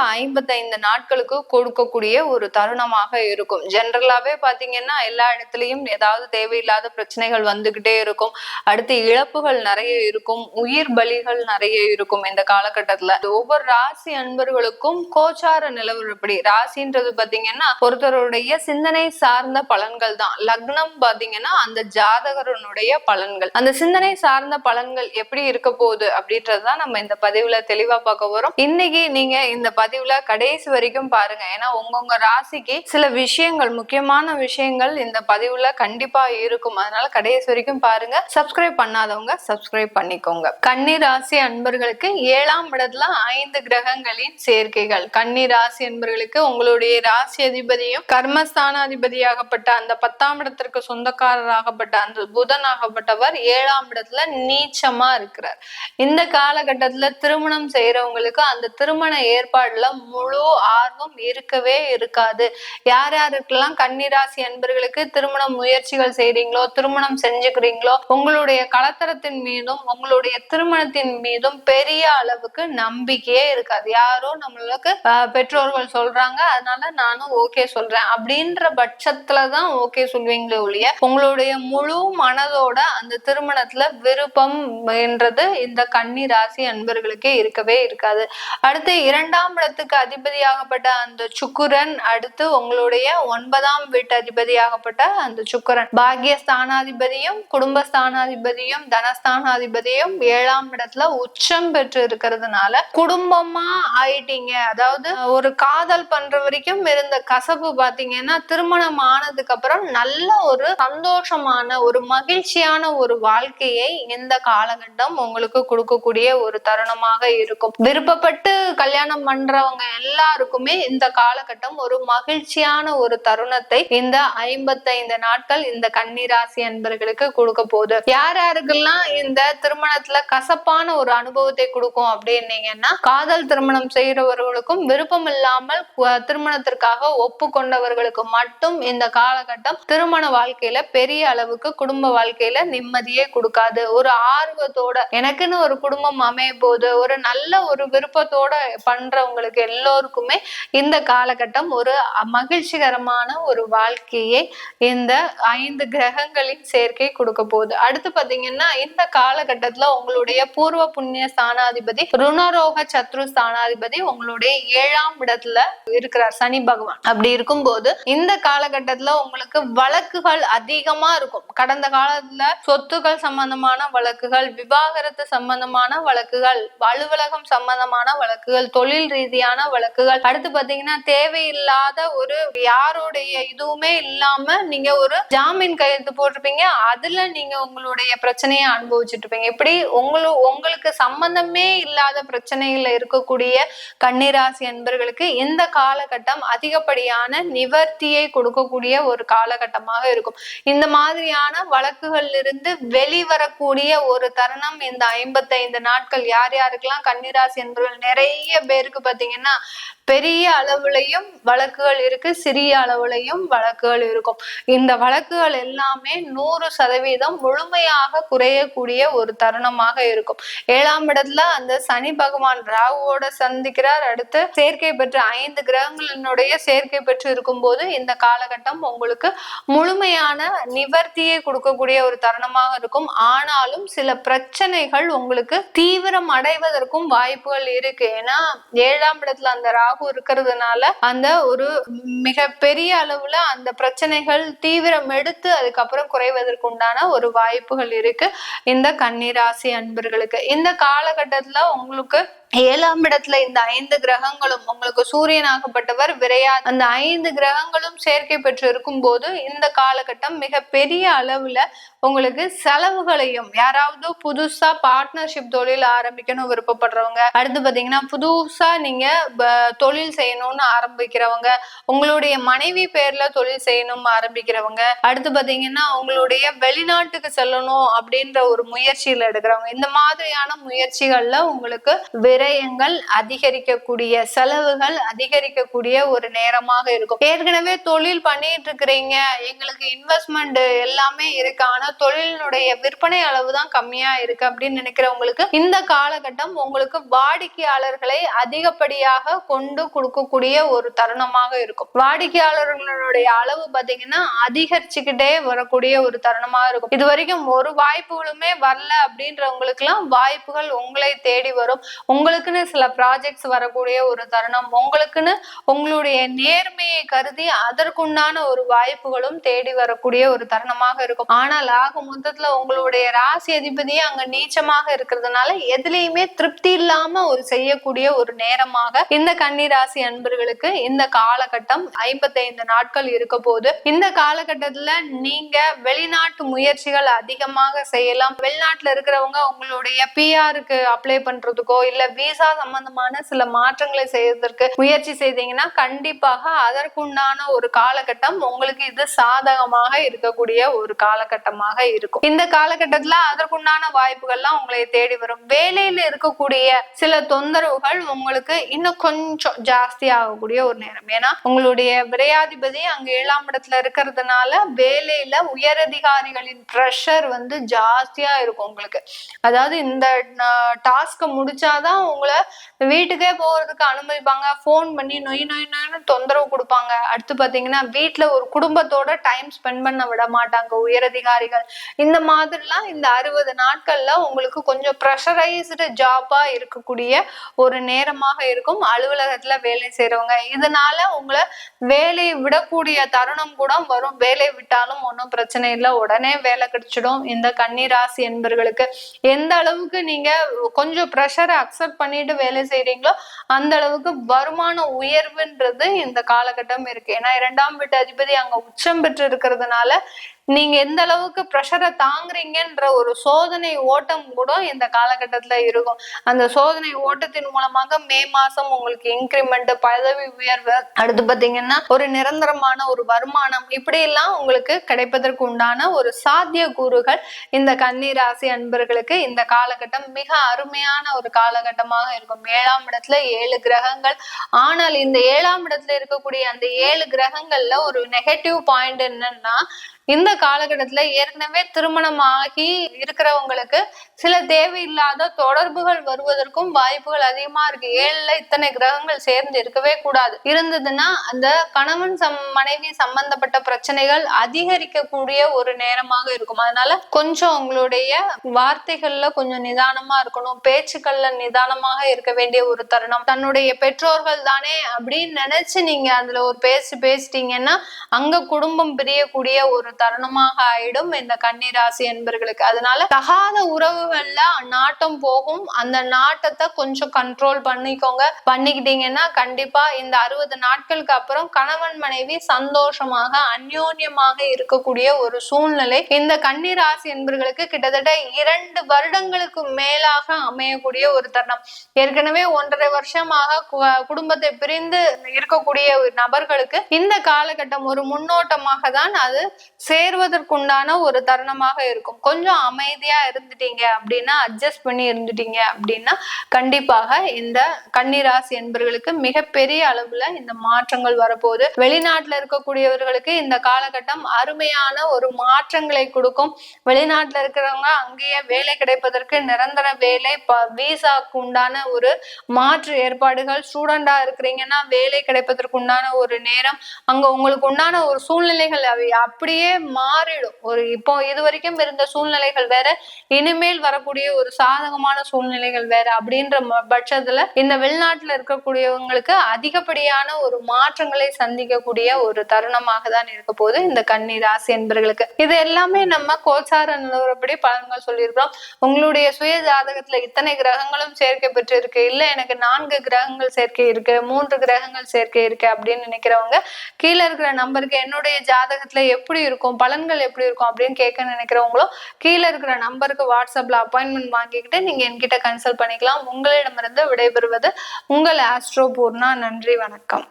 ஐம்பத்தைந்து நாட்களுக்கு கொடுக்கக்கூடிய ஒரு தருணமாக இருக்கும். ஜென்ரலாவே பாத்தீங்கன்னா எல்லா இடத்துலயும் ஏதாவது தேவையில்லாத பிரச்சனைகள் வந்துகிட்டே இருக்கும். அடுத்து இழப்புகள் நிறைய இருக்கும். உயிர் பலிகள் நிறைய இருக்கும் இந்த காலகட்டத்துல. ஒவ்வொரு ராசி அன்பர்களுக்கும் கோச்சார நிலவரப்படி ராசின்றது பாத்தீங்கன்னா ஒருத்தருடைய சிந்தனை சார்ந்த பலன்கள் தான். லக்னம் பாத்தீங்கன்னா அந்த ஜாதகரனுடைய பலன்கள். அந்த சிந்தனை சார்ந்த பலன்கள் எப்படி இருக்க போகுது அப்படின்றதுதான் நம்ம இந்த பதிவுல தெளிவா பார்க்க போறோம். இன்னைக்கு நீங்க இந்த பதிவுல கடைசி வரைக்கும் பாருங்க. ஏன்னா உங்கவுங்க ராசிக்கு சில விஷயங்கள் முக்கியமான விஷயங்கள் இந்த பதிவுல கண்டிப்பா இருக்கும். அதனால கடைசி வரைக்கும் பாருங்க. சப்ஸ்கிரைப் பண்ணாதவங்க சப்ஸ்கிரைப் பண்ணிக்கோங்க. கன்னி ராசி அன்பர்களுக்கு ஏழாம் இடத்துல ஐந்து கிரகங்களின் சேர்க்கைகள். கன்னி ராசி அன்பர்களுக்கு உங்களுடைய ராசி அதிபதியும் கர்மஸ்தானாதிபதியாகப்பட்ட அந்த பத்தாம் இடத்திற்கு சொந்தக்காரராகப்பட்ட அந்த புதனாகப்பட்டவர் ஏழாம் இடத்துல நீச்சமா இருக்கிறார். இந்த காலகட்டத்துல திருமணம் செய்யறவங்களுக்கு அந்த திருமண ஏற்பாடு ஏற்பாடுல முழு ஆர்வம் இருக்கவே இருக்காது. யார் யாருக்கெல்லாம் கன்னிராசி அன்பர்களுக்கு திருமண முயற்சிகள் செய்றீங்களோ திருமணம் செஞ்சுக்கிறீங்களோ உங்களுடைய கலத்தரத்தின் மீதும் உங்களுடைய திருமணத்தின் மீதும் பெரிய அளவுக்கு நம்பிக்கையே இருக்காது. யாரோ நம்மளுக்கு பெற்றோர்கள் சொல்றாங்க அதனால நானும் ஓகே சொல்றேன். அப்படின்ற பட்சத்துலதான் ஓகே சொல்வீங்களே ஒழிய உங்களுடைய முழு மனதோட அந்த திருமணத்துல விருப்பம் என்றது இந்த கன்னி ராசி அன்பர்களுக்கே இருக்கவே இருக்காது. அடுத்து இரண்டாம் இடத்துக்கு அதிபதியாகப்பட்ட அந்த சுக்குரன் அடுத்து உங்களுடைய ஒன்பதாம் வீட்டு அதிபதியாகப்பட்ட அந்த சுக்குரன். பாக்கிய ஸ்தானாதிபதியும் குடும்ப ஸ்தானாதிபதியும் தனஸ்தானாதிபதியும் ஏழாம் இடத்துல உச்சம் பெற்று இருக்கிறதுனால குடும்பமா ஆயிட்டீங்க. அதாவது ஒரு காதல் பண்ற வரைக்கும் இருந்த கசப்பு பாத்தீங்கன்னா திருமணம் ஆனதுக்கு அப்புறம் நல்ல ஒரு சந்தோஷமான ஒரு மகிழ்ச்சியான ஒரு வாழ்க்கையை இந்த காலகட்டம் உங்களுக்கு கொடுக்கக்கூடிய ஒரு தருணமாக இருக்கும். விருப்பப்பட்டு கல்யாணம் இருக்கிறவங்க எல்லாருக்குமே இந்த காலகட்டம் ஒரு மகிழ்ச்சியான ஒரு தருணத்தை இந்த ஐம்பத்தைந்து நாட்கள் இந்த கன்னிராசி அன்பர்களுக்கு கொடுக்க போகுது. யார் யாருக்கெல்லாம் இந்த திருமணத்துல கசப்பான ஒரு அனுபவத்தை கொடுக்கும் அப்படின்னீங்கன்னா காதல் திருமணம் செய்யறவர்களுக்கும் விருப்பம் இல்லாமல் திருமணத்திற்காக ஒப்பு கொண்டவர்களுக்கு மட்டும் இந்த காலகட்டம் திருமண வாழ்க்கையில பெரிய அளவுக்கு குடும்ப வாழ்க்கையில நிம்மதியே கொடுக்காது. ஒரு ஆர்வத்தோட எனக்குன்னு ஒரு குடும்பம் அமைய போது ஒரு நல்ல ஒரு விருப்பத்தோட பண்றவங்களுக்கு எல்லோருக்குமே இந்த காலகட்டம் ஒரு மகிழ்ச்சிகரமான ஒரு வாழ்க்கையை இந்த ஐந்து கிரகங்களின் சேர்க்கை கொடுக்க போகுது. அடுத்து பாத்தீங்கன்னா இந்த காலகட்டத்துல உங்களுடைய பூர்வ புண்ணிய ஸ்தானாதிபதி ருணரோக சத்ரு ஸ்தானாதிபதி உங்களுடைய ஏழாம் இடத்துல இருக்கிறார் சனி பகவான். அப்படி இருக்கும்போது இந்த காலகட்டத்துல உங்களுக்கு வழக்குகள் அதிகமா இருக்கும். கடந்த காலத்துல சொத்துக்கள் சம்பந்தமான வழக்குகள் விவாகரத்து சம்பந்தமான வழக்குகள் அலுவலகம் சம்பந்தமான வழக்குகள் தொழில் ரீதி ரீதியான வழக்குகள். அடுத்து பாத்தீங்கன்னா தேவையில்லாத ஒரு யாருடைய இதுவுமே இல்லாம நீங்க ஒரு ஜாமீன் கையெழுத்து போட்டிருப்பீங்க. அதுல நீங்க உங்களுடைய பிரச்சனையை அனுபவிச்சுட்டு இருப்பீங்க இப்படி உங்களுக்கு உங்களுக்கு சம்பந்தமே இல்லாத பிரச்சனைகள்ல இருக்கக்கூடிய கன்னிராசி என்பர்களுக்கு இந்த காலகட்டம் அதிகப்படியான நிவர்த்தியை கொடுக்கக்கூடிய ஒரு காலகட்டமாக இருக்கும். இந்த மாதிரியான வழக்குகள்ல இருந்து வெளிவரக்கூடிய ஒரு தருணம் இந்த ஐம்பத்தைந்து நாட்கள். யார் யாருக்கெல்லாம் கன்னிராசி என்பவர்கள் நிறைய பேருக்கு பாத்தீங்கன்னா பெரிய அளவுலையும் வழக்குகள் இருக்கு சிறிய அளவுலையும் வழக்குகள் இருக்கும். இந்த வழக்குகள் எல்லாமே நூறு சதவீதம் முழுமையாக குறையக்கூடிய ஒரு தருணமாக இருக்கும். ஏழாம் இடத்துல அந்த சனி பகவான் ராகுவோட சந்திக்கிறார். அடுத்து சேர்க்கை பெற்ற ஐந்து கிரகங்களினுடைய சேர்க்கை பெற்று இருக்கும்போது இந்த காலகட்டம் உங்களுக்கு முழுமையான நிவர்த்தியை கொடுக்கக்கூடிய ஒரு தருணமாக இருக்கும். ஆனாலும் சில பிரச்சனைகள் உங்களுக்கு தீவிரம் அடைவதற்கும் வாய்ப்புகள் இருக்கு. ஏன்னா ஏழாம் இடத்துல அந்த ராகு ராகு இருக்கிறதுனால அந்த ஒரு மிக பெரிய அளவுல அந்த பிரச்சனைகள் தீவிரம் எடுத்து அதுக்கப்புறம் குறைவதற்கு உண்டான ஒரு வாய்ப்புகள் இருக்கு. இந்த கன்னிராசி அன்பர்களுக்கு. இந்த காலகட்டத்துல உங்களுக்கு ஏழாம் இடத்துல இந்த ஐந்து கிரகங்களும் உங்களுக்கு சூரியனாகப்பட்டவர் விரையா அந்த ஐந்து கிரகங்களும் சேர்க்கை பெற்று இருக்கும் போது இந்த காலகட்டம் மிக பெரிய அளவுல உங்களுக்கு செலவுகளையும் யாராவது புதுசா பார்ட்னர்ஷிப் தொழில் ஆரம்பிக்கணும் விருப்பப்படுறவங்க அடுத்து பாத்தீங்கன்னா புதுசா நீங்க தொழில் செய்யணும்னு ஆரம்பிக்கிறவங்க உங்களுடைய மனைவி பேர்ல தொழில் செய்யணும் ஆரம்பிக்கிறவங்க அடுத்து பாத்தீங்கன்னா உங்களுடைய வெளிநாட்டுக்கு செல்லணும் அப்படின்ற ஒரு முயற்சியில எடுக்கிறவங்க இந்த மாதிரியான முயற்சிகள்ல உங்களுக்கு விரயங்கள் அதிகரிக்கக்கூடிய செலவுகள் அதிகரிக்கக்கூடிய ஒரு நேரமாக இருக்கும். ஏற்கனவே தொழில் பண்ணிட்டு இருக்கிறீங்க எங்களுக்கு இன்வெஸ்ட்மெண்ட் எல்லாமே இருக்கு. ஆனா தொழிலினுடைய விற்பனை அளவு தான் கம்மியா இருக்கு அப்படின்னு நினைக்கிறவங்களுக்கு இந்த காலகட்டம் உங்களுக்கு வாடிக்கையாளர்களை அதிகப்படியாக கொண்டு கொடுக்கக்கூடிய ஒரு தருணமாக இருக்கும். வாடிக்கையாளர்களுடைய அளவு பாத்தீங்கன்னா அதிகரிச்சுக்கிட்டே வரக்கூடிய ஒரு தருணமாக இருக்கும். இது வரைக்கும் ஒரு வாய்ப்புகளுமே வரல அப்படின்றவங்களுக்கு எல்லாம் வாய்ப்புகள் உங்களை தேடி வரும். உங்களுக்குன்னு சில ப்ராஜெக்ட்ஸ் வரக்கூடிய ஒரு தருணம் உங்களுக்குன்னு உங்களுடைய நேர்மையை கருதி அதற்குண்டான ஒரு வாய்ப்புகளும் தேடி வரக்கூடிய ஒரு தருணமாக இருக்கும். ஆனால் ஆக மொத்தத்துல உங்களுடைய ராசி அதிபதியே அங்க நீச்சமாக இருக்கிறதுனால எதுலையுமே திருப்தி இல்லாம ஒரு செய்யக்கூடிய ஒரு நேரமாக இந்த கன்னி ராசி அன்பர்களுக்கு இந்த காலகட்டம் ஐம்பத்தைந்து நாட்கள் இருக்க போது இந்த காலகட்டத்துல நீங்க வெளிநாட்டு முயற்சிகள் அதிகமாக செய்யலாம். வெளிநாட்டுல இருக்கிறவங்க உங்களுடைய பிஆருக்கு அப்ளை பண்றதுக்கோ இல்ல விசா சம்பந்தமான சில மாற்றங்களை செய்வதற்கு முயற்சி செய்தீங்கன்னா கண்டிப்பாக அதற்குண்டான ஒரு காலகட்டம் உங்களுக்கு இது சாதகமாக இருக்கக்கூடிய ஒரு காலகட்டமாக இருக்கும். இந்த காலகட்டத்துல அதற்குண்டான வாய்ப்புகள்லாம் உங்களை தேடி வரும். வேலையில இருக்கக்கூடிய சில தொந்தரவுகள் உங்களுக்கு இன்னும் கொஞ்சம் ஜாஸ்தி ஆகக்கூடிய ஒரு நேரம். ஏன்னா உங்களுடைய விரையாதிபதி அங்க ஏழாம் இடத்துல இருக்கிறதுனால வேலையில உயரதிகாரிகளின் ப்ரெஷர் வந்து ஜாஸ்தியா இருக்கும் உங்களுக்கு. அதாவது இந்த டாஸ்க முடிச்சாதான் உங்களை வீட்டுக்கே போறதுக்கு அனுமதிப்பாங்க. ஃபோன் பண்ணி நொய் நொய் நொய்னு தொந்தரவு கொடுப்பாங்க. அடுத்து பாத்தீங்கன்னா வீட்டுல ஒரு குடும்பத்தோட டைம் ஸ்பெண்ட் பண்ண விட மாட்டாங்க. உயரதிகாரிகள் இந்த மாதிரிலாம் இந்த அறுபது நாட்கள்ல உங்களுக்கு கொஞ்சம் ப்ரெஷரைஸ்டு ஜாப்பா இருக்கக்கூடிய ஒரு நேரமாக இருக்கும். அலுவலகத்துல வேலை செய்யறவங்க இதனால உங்களை வேலையை விடக்கூடிய தருணம் கூட வரும். வேலை விட்டாலும் ஒன்றும் பிரச்சனை இல்லை. உடனே வேலை கிடைச்சிடும். இந்த கன்னிராசி என்பர்களுக்கு எந்த அளவுக்கு நீங்க கொஞ்சம் ப்ரெஷரை அக்செப்ட் பண்ணிட்டு வேலை செய்யறீங்களோ அந்த அளவுக்கு வருமான உயர்வுன்றது இந்த காலகட்டம் இருக்கு. ஏன்னா இரண்டாம் வீட்டு அதிபதி அங்க உச்சம் பெற்று இருக்கிறதுனால நீங்க எந்த அளவுக்கு ப்ரெஷரை தாங்குறீங்கன்ற ஒரு சோதனை ஓட்டம் கூட இந்த காலகட்டத்துல இருக்கும். அந்த சோதனை ஓட்டத்தின் மூலமாக மே மாசம் உங்களுக்கு இன்க்ரிமெண்ட் பதவி உயர்வு அடுத்து பாத்தீங்கன்னா ஒரு நிரந்தரமான ஒரு வருமானம் இப்படி எல்லாம் உங்களுக்கு கிடைப்பதற்கு உண்டான ஒரு சாத்திய கூறுகள் இந்த கன்னிராசி அன்பர்களுக்கு இந்த காலகட்டம் மிக அருமையான ஒரு காலகட்டமாக இருக்கும். ஏழாம் இடத்துல ஏழு கிரகங்கள். ஆனால் இந்த ஏழாம் இடத்துல இருக்கக்கூடிய அந்த ஏழு கிரகங்கள்ல ஒரு நெகட்டிவ் பாயிண்ட் என்னன்னா இந்த காலகட்டத்துல ஏற்கனவே திருமணம் ஆகி இருக்கிறவங்களுக்கு சில தேவையில்லாத தொடர்புகள் வருவதற்கும் வாய்ப்புகள் அதிகமா இருக்கு. ஏழுல இத்தனை கிரகங்கள் சேர்ந்து இருக்கவே கூடாது. இருந்ததுன்னா அந்த கணவன் சம் மனைவி சம்பந்தப்பட்ட பிரச்சனைகள் அதிகரிக்கக்கூடிய ஒரு நேரமாக இருக்கும். அதனால கொஞ்சம் உங்களுடைய வார்த்தைகள்ல கொஞ்சம் நிதானமா இருக்கணும். பேச்சுக்கள்ல நிதானமாக இருக்க வேண்டிய ஒரு தருணம். தன்னுடைய பெற்றோர்கள் தானே அப்படின்னு நினைச்சு நீங்க அதுல ஒரு பேசி பேசிட்டீங்கன்னா அங்க குடும்பம் பிரியக்கூடிய ஒரு தருணமாக ஆயிடும் இந்த கன்னிராசி என்பர்களுக்கு. அதனால தகாத உறவுகள்ல நாட்டம் போகும். அந்த நாட்டத்தை கொஞ்சம் கண்ட்ரோல் பண்ணிக்கோங்க. பண்ணிக்கிட்டீங்கன்னா கண்டிப்பா இந்த அறுபது நாட்களுக்கு அப்புறம் கணவன் மனைவி சந்தோஷமாக அந்யோன்யமாக இருக்கக்கூடிய ஒரு சூழ்நிலை இந்த கன்னிராசி என்பர்களுக்கு கிட்டத்தட்ட இரண்டு வருடங்களுக்கு மேலாக அமையக்கூடிய ஒரு தருணம். ஏற்கனவே ஒன்றரை வருஷமாக குடும்பத்தை பிரிந்து இருக்கக்கூடிய நபர்களுக்கு இந்த காலகட்டம் ஒரு முன்னோட்டமாக தான் அது சேர்வதற்குண்டான ஒரு தருணமாக இருக்கும். கொஞ்சம் அமைதியா இருந்துட்டீங்க அப்படின்னா அட்ஜஸ்ட் பண்ணி இருந்துட்டீங்க அப்படின்னா கண்டிப்பாக இந்த கன்னிராசி என்பவர்களுக்கு மிகப்பெரிய அளவுல இந்த மாற்றங்கள் வரப்போகுது. வெளிநாட்டுல இருக்கக்கூடியவர்களுக்கு இந்த காலகட்டம் அருமையான ஒரு மாற்றங்களை கொடுக்கும். வெளிநாட்டுல இருக்கிறவங்க அங்கேயே வேலை கிடைப்பதற்கு நிரந்தர வேலை விசாக்கு உண்டான ஒரு மாற்று ஏற்பாடுகள் ஸ்டூடெண்டா இருக்கிறீங்கன்னா வேலை கிடைப்பதற்கு உண்டான ஒரு நேரம் அங்க உங்களுக்கு உண்டான ஒரு சூழ்நிலைகள் அவை அப்படியே மாறிடும். ஒரு இப்போ இது வரைக்கும் இருந்த சூழ்நிலைகள் வேற இனிமேல் வரக்கூடிய ஒரு சாதகமான சூழ்நிலைகள் வேற அப்படின்ற பட்சத்துல இந்த வெளிநாட்டுல இருக்கக்கூடியவங்களுக்கு அதிகப்படியான ஒரு மாற்றங்களை சந்திக்கக்கூடிய ஒரு தருணமாக தான் இருக்க போகுது இந்த கன்னி ராசி என்பர்களுக்கு. இது எல்லாமே நம்ம கோச்சார நிலவரப்படி பலன்கள் சொல்லியிருக்கிறோம். உங்களுடைய சுய ஜாதகத்துல இத்தனை கிரகங்களும் சேர்க்கை பெற்று இருக்கு இல்ல எனக்கு நான்கு கிரகங்கள் சேர்க்கை இருக்கு மூன்று கிரகங்கள் சேர்க்கை இருக்கு அப்படின்னு நினைக்கிறவங்க கீழே இருக்கிற நம்பருக்கு என்னுடைய ஜாதகத்துல எப்படி இருக்கும் இருக்கும் பலன்கள் எப்படி இருக்கும் அப்படின்னு கேட்க நினைக்கிறவங்களும் கீழே இருக்கிற நம்பருக்கு வாட்ஸ்அப்ல அப்பாயின்மெண்ட் வாங்கிக்கிட்டு நீங்க என்கிட்ட கன்சல்ட் பண்ணிக்கலாம். உங்களிடமிருந்து விடைபெறுவது உங்கள் ஆஸ்ட்ரோ பூர்ணா நன்றி வணக்கம்.